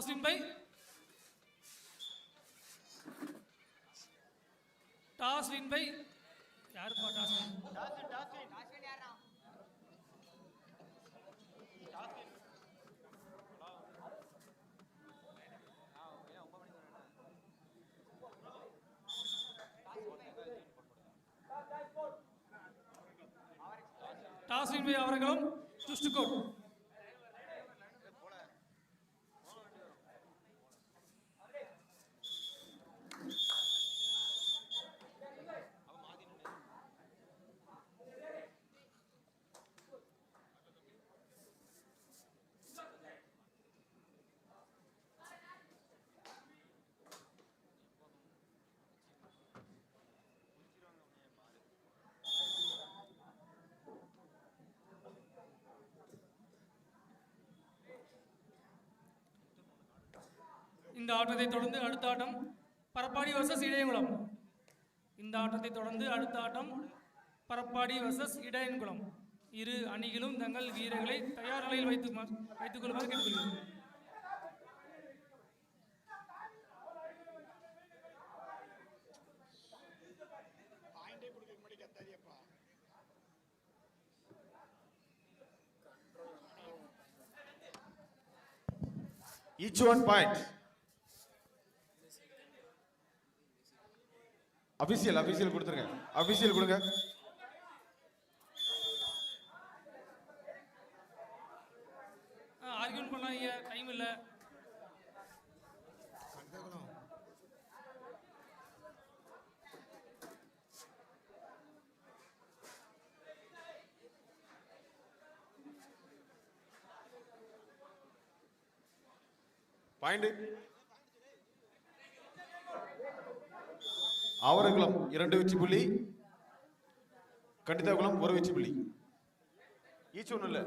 Toss by by toss win by பா toss toss toss win by அவர்களும் டுஸ்ட் இந்த ஆட்டத்தை தொடர்ந்து அடுத்த ஆட்டம் பரப்பாடி வர்சஸ் இடையங்குளம். இந்த ஆட்டத்தை தொடர்ந்து அடுத்த ஆட்டம் பரப்பாடி வர்சஸ் இடையன்குளம் இரு அணிகளும் தங்கள் வீரர்களை தயார் நிலையில் வைத்து வைத்துக் கொள்ளுமாறு கேட்டுக்கொள்கிறேன் Each one point. Official official கொடுத்துருங்க. அபிஷியல் கொடுங்க. ஆர்கியூமெண்ட் பண்ணாதீங்க. டைம் இல்லை. பாயிண்ட் ஆவரங்குளம் இரண்டு வெற்றி புள்ளி கண்டிதாகுளம் ஒரு வெற்றி புள்ளி. ஈச்சு ஒன்றும் இல்லை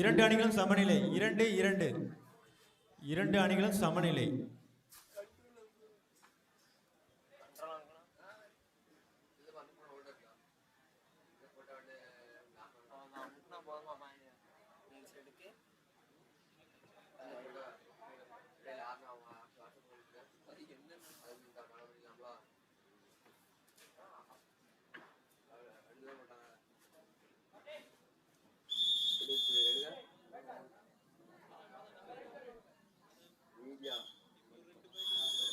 இரண்டு அணிகளும் சமநிலை. இரண்டு இரண்டு. இரண்டு அணிகளும் சமநிலை.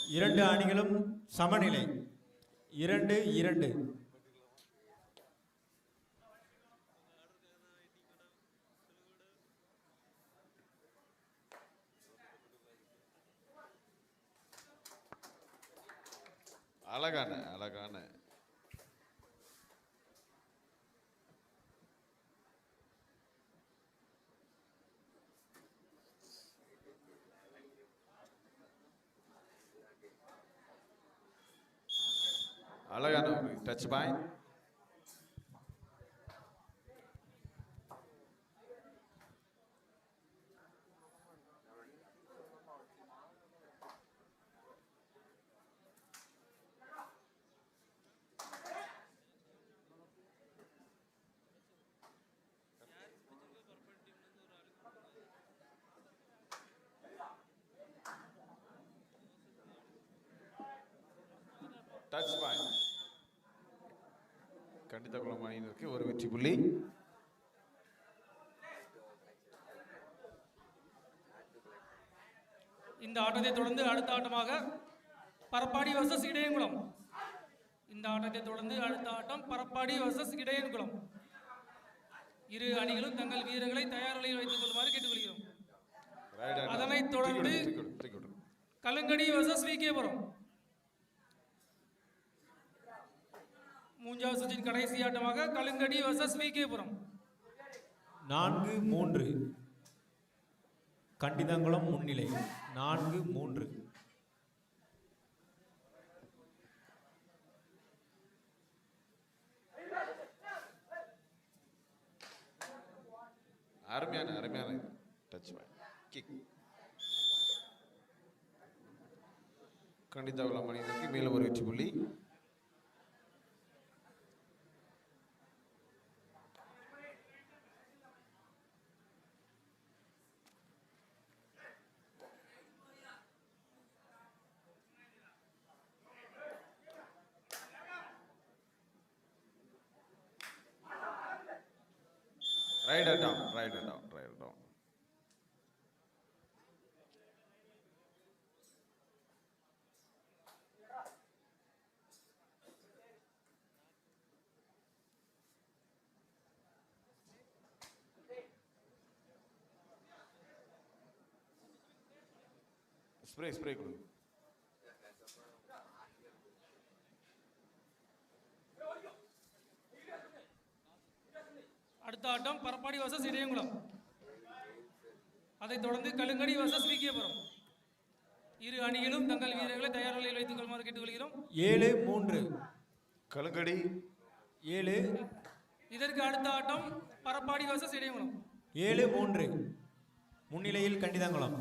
இரண்டு அணிகளும் சமநிலை. இரண்டு இரண்டு. அழகான ஒரு touch point touch point Kandithakulam அணியினருக்கு ஒரு வெற்றி புள்ளி இந்த ஆட்டத்தை தொடர்ந்து அடுத்த ஆட்டமாக பரப்பாடி வர்சஸ் இடையங்குளம். இந்த ஆட்டத்தை தொடர்ந்து அடுத்த ஆட்டம் பரப்பாடி வர்சஸ் இடையன்குளம் இரு அணிகளும் தங்கள் வீரர்களை தயார் நிலையில் வைத்துக் கொள்ளுமாறு கேட்டுக்கொள்கிறோம். அதனைத் தொடர்ந்து-. கலுங்கடி வர்சஸ் விகேபுரம் மூன்றாவது சுற்றின் கடைசி ஆட்டமாக கலுங்கடி வர்சஸ் விகேபுரம் நான்கு மூன்று. கண்டிதங்குளம் முன்னிலை. நான்கு மூன்று. அருமையான அருமையான டச் கிக் கண்டித்தாகுளம் அணியினருக்கு மேலும் ஒரு வெற்றி புள்ளி ரைட் டவுன் மாற்றம் டவுன் ஸ்ப்ரே ஸ்ப்ரே கொடுங்க அடுத்த ஆட்டம் பரப்பாடி வர்சஸ் சிறியங்குளம் அதைத் தொடர்ந்து கலுங்கடி வர்சஸ் விக்கியபுரம் இரு அணிகளும் தங்கள் வீரர்களை தயார் நிலையில் வைத்துக் கொள்ளுமாறு கேட்டுக்கொள்கிறோம். ஏழு மூன்று. கலுங்கடி ஏழு. இதற்கு அடுத்த ஆட்டம் பரப்பாடி வர்சஸ் இடையங்குளம் ஏழு மூன்று. முன்னிலையில் கண்டிதாங்குளம்.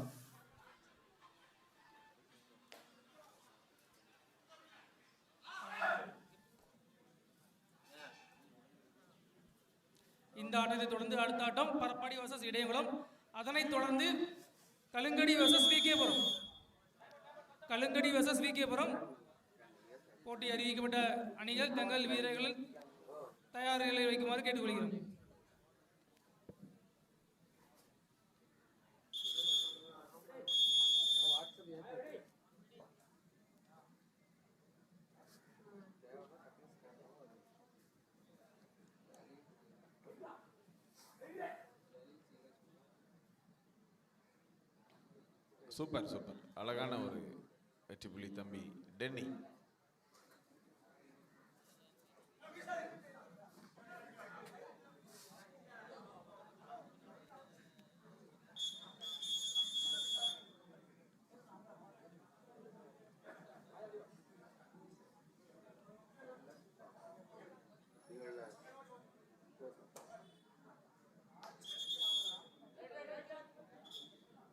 இந்த ஆட்டத்தை தொடர்ந்து அடுத்த ஆட்டம் பரப்பாடி வர்சஸ் இடையங்குளம் அதனைத் தொடர்ந்து கலுங்கடி வெசஸ் விகேபுரம் கலுங்கடி வெசஸ் விகேபுரம் போட்டி அறிவிக்கப்பட்ட அணிகள் தங்கள் வீரர்கள் தயார் நிலையில் வைக்குமாறு கேட்டுக்கொள்கிறோம். Super super. அழகான ஒரு வெற்றி புள்ளி தம்பி டென்னி.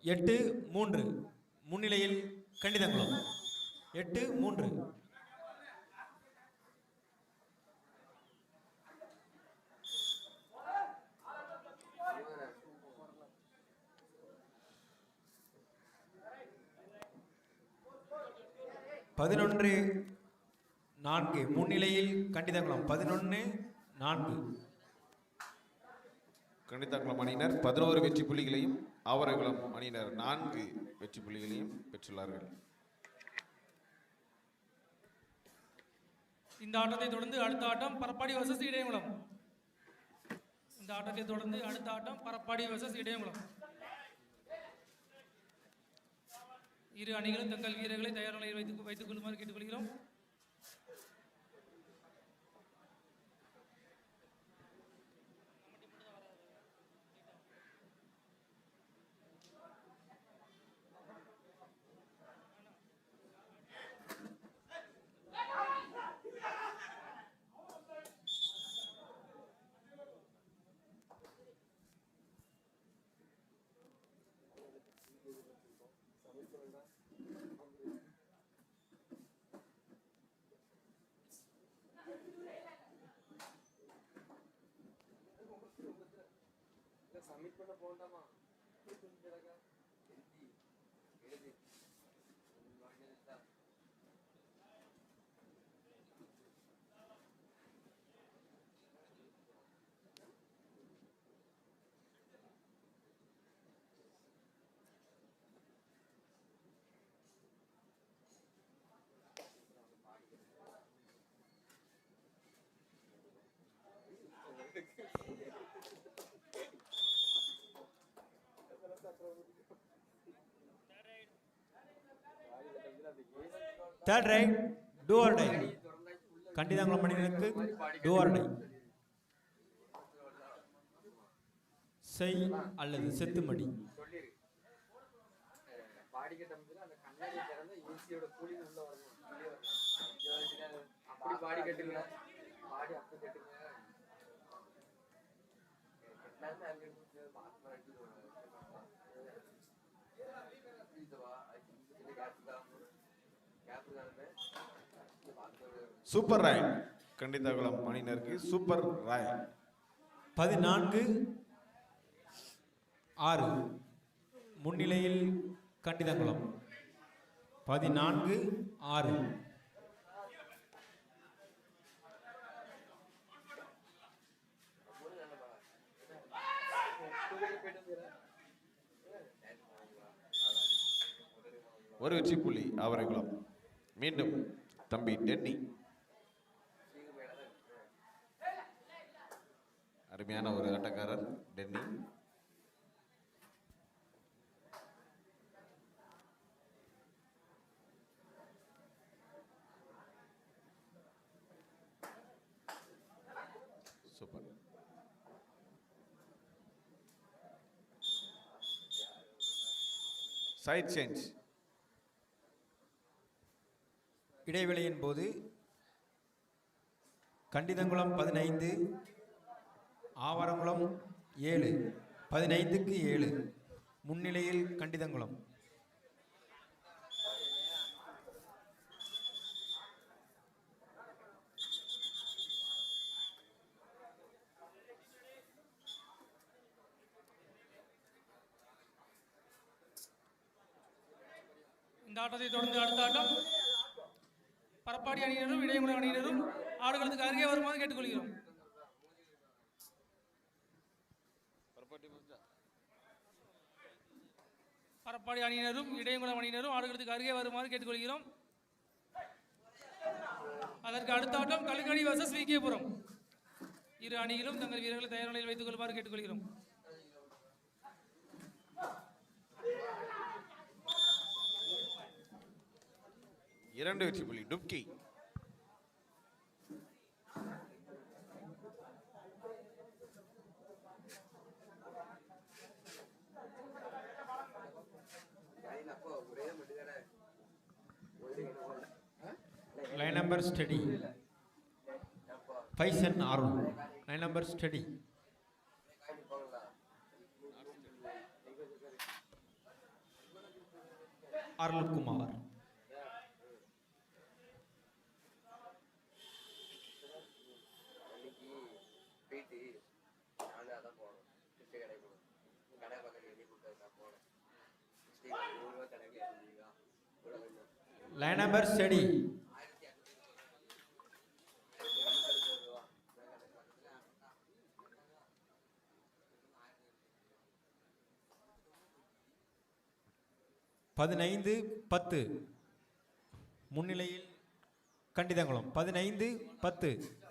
எட்டு மூன்று. முன்னிலையில் கண்டிதங்குளம். எட்டு மூன்று. பதினொன்று நான்கு. முன்னிலையில் கண்டிதங்குளம். பதினொன்று நான்கு. கணிதாக்குளம் அணியினர். பதினோரு வெற்றி புள்ளிகளையும் ஆவரகுளம் அணியினர். நான்கு வெற்றி புள்ளிகளையும் பெற்றுள்ளார்கள். இந்த ஆட்டத்தை தொடர்ந்து அடுத்த ஆட்டம் பரப்பாடி வசஸ் இடையங்குளம். இந்த ஆட்டத்தை தொடர்ந்து அடுத்த ஆட்டம் பரப்பாடி வசஸ் இடையங்குளம். இரு அணிகளும் தங்கள் வீரர்களை தயார் நிலையில் வைத்து வைத்துக் கொள்ளுமாறு கேட்டுக்கொள்கிறோம். கமிட் பண்ண போண்டாமா third right two R tie Kandithankulam மனிதனுக்கு டூ ஆர் டை செய் அல்லது செத்துமடி. சொல்லிரு அஹ் பாடி சூப்பர் ராய் கண்டிதகுளம் அணியினருக்கு சூப்பர் ராய் பதினான்கு ஆறு. முன்னிலையில் கண்டிதங்குளம் பதினான்கு ஆறு. ஒரு வெற்றி புள்ளி ஆவரைக்குளம் மீண்டும் தம்பி டென்னி. அருமையான ஒரு ஆட்டக்காரர் டென்னி. சூப்பர். சைட் சேஞ்ச் இடைவேளையின் போது கண்டிதங்குளம் பதினைந்து ஆவரங்குளம் ஏழு பதினைந்துக்கு ஏழு முன்னிலையில் கண்டிதங்குளம். இந்த ஆட்டத்தை தொடர்ந்து அடுத்த ஆட்டம். பரப்பாடி அணியினரும் இடையங்குளம் அணியினரும் ஆடுகளத்துக்கு அருகே வருமாறு கேட்டுக்கொள்கிறோம். பரப்பாடி அணியினரும் இடையங்குளம் அணியினரும் ஆடுகளத்துக்கு அருகே வருமாறு கேட்டுக்கொள்கிறோம். அதற்கு அடுத்த ஆட்டம் கல்கடி வசஸ் விகேபுரம் இரு அணியிலும் தங்கள் வீரர்களை தயார் நிலையில் வைத்துக் கொள்வாறு கேட்டுக்கொள்கிறோம். இரண்டு வெற்றி புள்ளி டுப்கி அப்போ ஒரே மட்டும் தானே ஒரு line number study Faizan Arun line number study Arulkumar அன்னைக்கு போயிட்டு நானும் அதான் போனோம் கிருஷ்ண கடை போனோம் கடை பக்கம் எழுதி கொடுத்தது nine number study Faizan Arun nine number study Arulkumar line number study பதினைந்து பத்து. முன்னிலையில் கண்டிதங்குளம். பதினைந்து பத்து.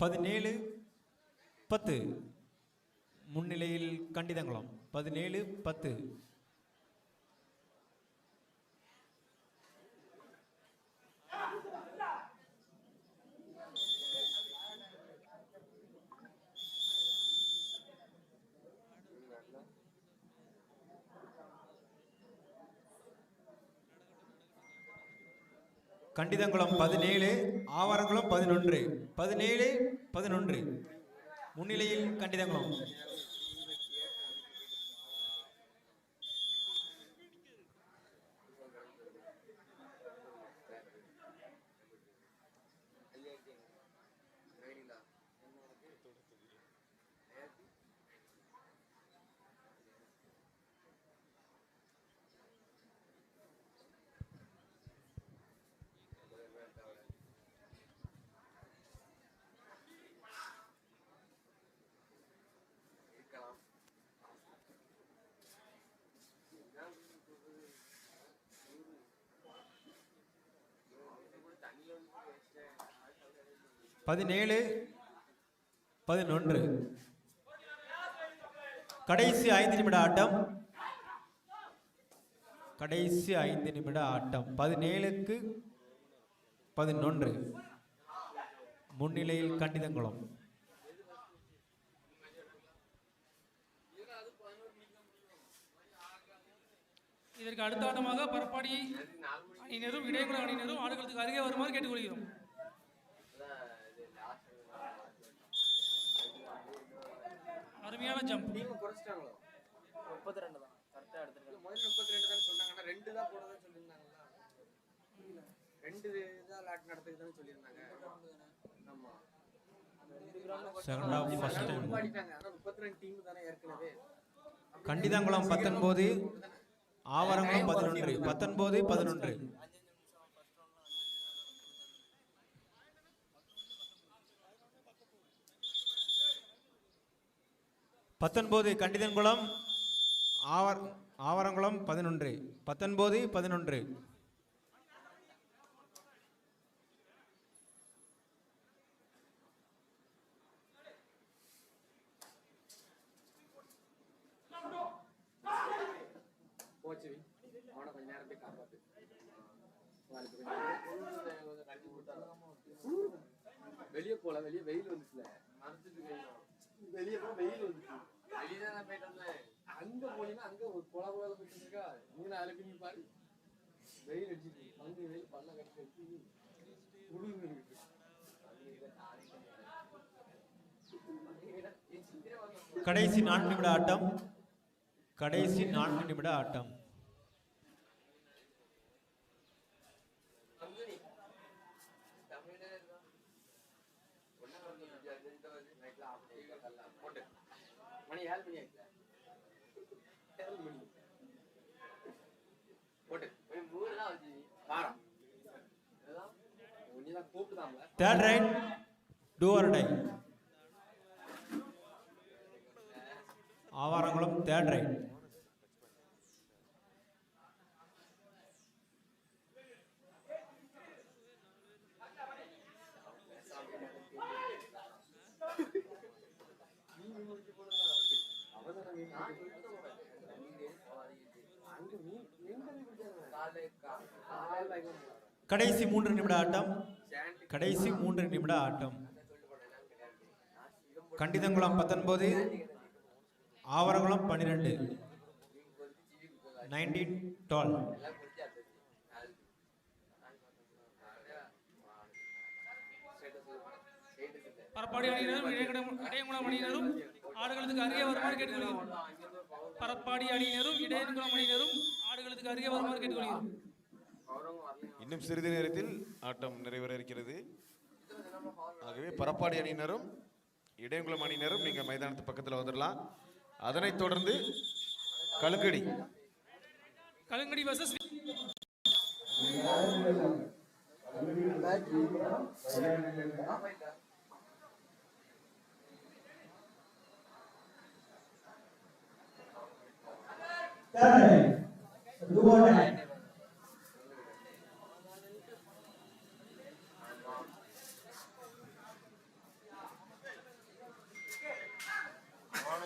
பதினேழு பத்து. முன்னிலையில் கண்டிதங்குளம். பதினேழு பத்து. கண்டிதங்குளம் பதினேழு ஆவாரங்குளம் பதினொன்று. பதினேழு பதினொன்று. முன்னிலையில் கண்டிதங்குளம். பதினேழு பதினொன்று. கடைசி ஐந்து நிமிட ஆட்டம். கடைசி ஐந்து நிமிட ஆட்டம். பதினேழுக்கு பதினொன்று. முன்னிலையில் கண்டிதங்குளம். இதற்கு அடுத்த ஆட்டமாக பரப்பாடி அணியினரும் இடையங்குளம் அணியினரும் ஆடுகளத்துக்கு அருகே வருமாறு கேட்டுக்கொள்கிறோம். அருமையான ஜம்ப் முப்பத்தி ரெண்டு தான் கரெக்டாக எடுத்துருக்கேன் முதல்ல முப்பத்தி ரெண்டு தான் சொன்னாங்க ஆனா ரெண்டு தான் போடுறதுன்னு சொல்லியிருந்தாங்கல்ல? ரெண்டு தான் லாட் நடத்துக்குதுன்னு சொல்லியிருந்தாங்க. ஆமா. செகண்ட் ஆஃப் ஃபர்ஸ்ட் டைம் ரொம்ப அடிட்டாங்க ஆனா முப்பத்தி ரெண்டு டீம் தானே ஏற்கனவே. கண்டிதங்குளம் பத்தொன்பது. ஆவரங்குளம் பதினொன்று பத்தொன்பது பதினொன்று. பத்தொன்பது கண்டிதன்குளம் ஆவர் ஆவரங்குளம் பதினொன்று. பத்தொன்பது பதினொன்று. வெளியே போல வெளியே வெயில் வந்துச்சுல. வெளியே போய் வெயில் வந்துச்சு. வெளியே தான் போயிட்டு வந்தேன். அங்க போனீங்கன்னா அங்க ஒரு குள குளம் போயிட்டு இருக்கா நீங்க அதுக்கு நீ பாரு. வெயில் அடிச்சிட்டு அங்க வெயில் பல்ல கட்டி அடிச்சு குளிர் இருக்கு. கடைசி நான்கு நிமிட ஆட்டம். கடைசி நான்கு நிமிட ஆட்டம். மணி ஏழு மணி ஆயிடுச்சு. ஏழு மணி. போட்டு. மணி தான் வச்சு. வாரம் third right two R tie Avarangulam third right கடைசி மூன்று நிமிட ஆட்டம். கடைசி மூன்று நிமிட ஆட்டம். கண்டிதங்குளம் பத்தொன்பது ஆவரகுளம் பன்னிரெண்டு நைன்டீன் டுவெல் பரப்பாடி அணியினரும் இடையங்குளம் இடையங்குளம் அணியினரும். ஆடுகளத்துக்கு அருகே வருமாறு கேட்டுக்கொள்கிறோம். பரப்பாடி அணியினரும் இடையங்குளம் அணியினரும் ஆடுகளத்துக்கு அருகே வருமாறு கேட்டுக்கொள்கிறோம். இன்னும் சிறிது நேரத்தில் ஆட்டம் நிறைவேற இருக்கிறது. ஆகவே பரப்பாடி அணியினரும் இடையங்குளம் அணியினரும் நீங்க மைதானத்து பக்கத்தில் வந்துடலாம் அதனைத் தொடர்ந்து கழுக்கடி கலுங்கடி வர்சஸ் அவனும்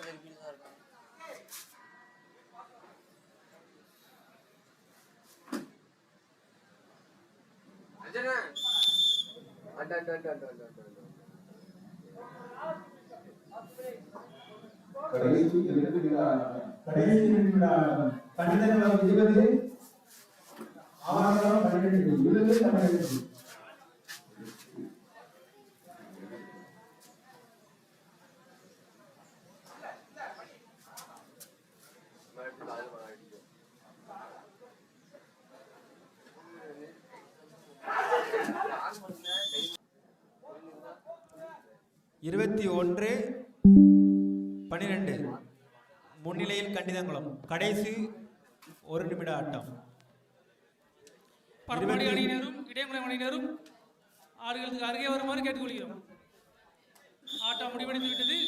திருப்பிட்டு தான் இருக்கான் அஞ்சனா அண்ட அண்ட அண்ட அண்ட அண்ட அண்ட அண்ட கடைசி இரண்டு இருபது இருபது இருபத்தி ஒன்று முன்னிலையில் கண்டிதங்குளம். கடைசி ஒரு நிமிட ஆட்டம். பரப்பாடி அணியினரும் இடைமுறை அணியினரும் ஆடுகளத்துக்கு அருகே வருமாறு கேட்டுக்கொள்கிறோம். ஆட்டம் முடிவடைந்து விட்டது.